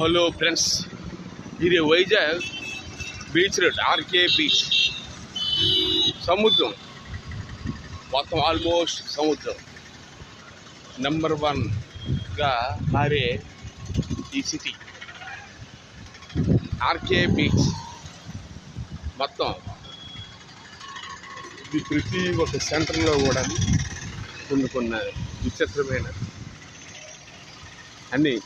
Hello friends ఇది Vizag beach road RK beach. సముద్రం. మొత్తం ఆల్మోస్ట్ సముద్రం. నెంబర్ వన్గా మారే ఈ సిటీ ఆర్కే బీచ్. మొత్తం. ఇది ప్రతి ఒక్క సెంటర్లో కూడా కొన్ని కొన్ని విచిత్రమైన అన్నీ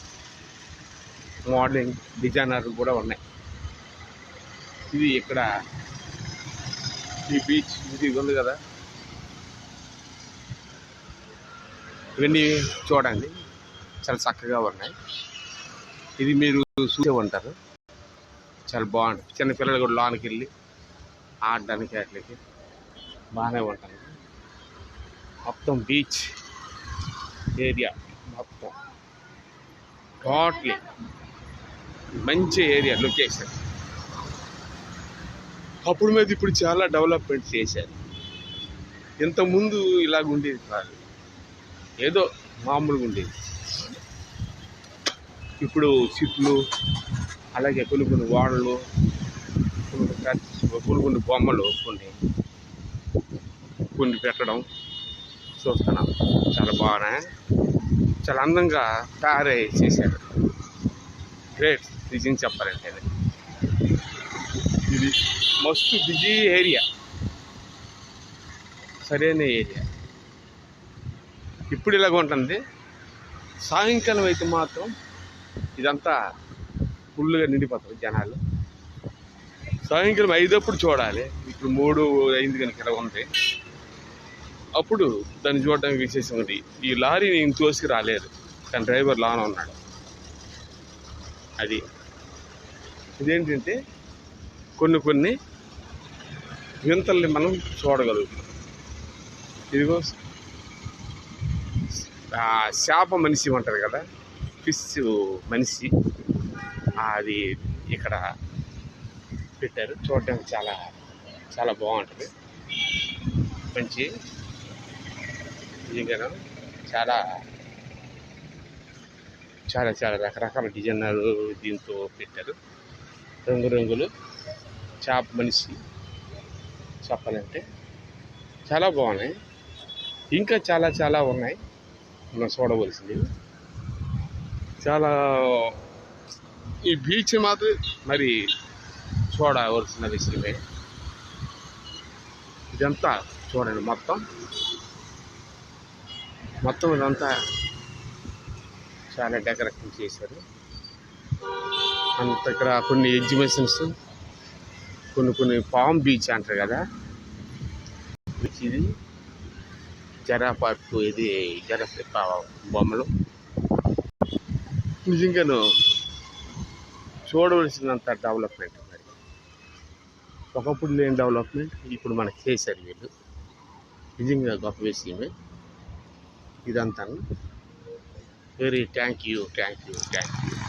మోడలింగ్ డిజైనర్ కూడా ఉన్నాయి. ఇది ఇక్కడ ఈ బీచ్ ఇది ఉంది కదా. ఇవన్నీ చూడండి. చాలా చక్కగా ఉన్నాయి. ఇది మీరు చూసే ఉంటారు. చాలా బాగుంటుంది. చిన్నపిల్లలు కూడా లోనికి వెళ్ళి ఆడడానికి వాటికి బాగానే ఉంటుంది మొత్తం బీచ్ ఏరియా మొత్తం. టోటలీ మంచి ఏరియా లొకేషన్ అప్పుడు మీద ఇప్పుడు చాలా డెవలప్మెంట్ చేశారు. ఇంతకుముందు ఇలాగ ఉండేది కాదు. ఏదో మామూలుగా ఉండేది. ఇప్పుడు షిప్లు అలాగే కొన్ని కొన్ని వాడలు కొన్ని కొన్ని బొమ్మలు కొన్ని కొన్ని పెట్టడం చూస్తున్నాం. చాలా బాగా చాలా అందంగా తయారై చేశారు. గ్రేట్ నిజం చెప్పాలంటే ఇది. ఇది మస్తు బిజీ ఏరియా సరైన ఏరియా ఇప్పుడు ఇలాగ ఉంటుంది. సాయంకాలం అయితే మాత్రం ఇదంతా ఫుల్గా నిండిపోతుంది జనాలు. సాయంకాలం ఐదప్పుడు చూడాలి. ఇప్పుడు మూడు ఐదు కనుక ఇలా ఉంది. అప్పుడు దాన్ని చూడడానికి విశేషం ఉంది. ఈ లారీ నేను తోసుకు రాలేదు. కానీ డ్రైవర్ లాన ఉన్నాడు. అది. ఇదేంటంటే కొన్ని కొన్ని వింతల్ని మనం చూడగలుగుతాం. ఇదిగో శాప మనిషి ఉంటుంది కదా ఫిష్ మనిషి. అది ఇక్కడ పెట్టారు. చూడడానికి చాలా చాలా బాగుంటుంది. మంచి ఇంకా చాలా చాలా చాలా రకరకాల డిజైనర్ దీంతో పెట్టారు. రంగురంగులు చేప మనిషి. చెప్పాలంటే చాలా బాగున్నాయి. ఇంకా చాలా చాలా ఉన్నాయి. మనం చూడవలసింది. చాలా ఈ బీచ్ మాత్రం మరి చూడవలసిన విషయమే. ఇదంతా చూడండి మొత్తం. మొత్తం ఇదంతా చాలా డెకరేషన్ చేశారు. అంత ఇక్కడ కొన్ని ఎగ్జిబిషన్స్ కొన్ని కొన్ని పామ్ బీచ్ అంటారు కదా. బీచ్ ఇది. జరాపాటు ఇది జరప బొమ్మలు. నిజంగాను చూడవలసినంత డెవలప్మెంట్ మరి. ఒకప్పుడు లేని డెవలప్మెంట్ ఇప్పుడు మనకి చేశారు వీళ్ళు. నిజంగా గొప్ప విషయమే. ఇదంతా very thank you thank you thank you.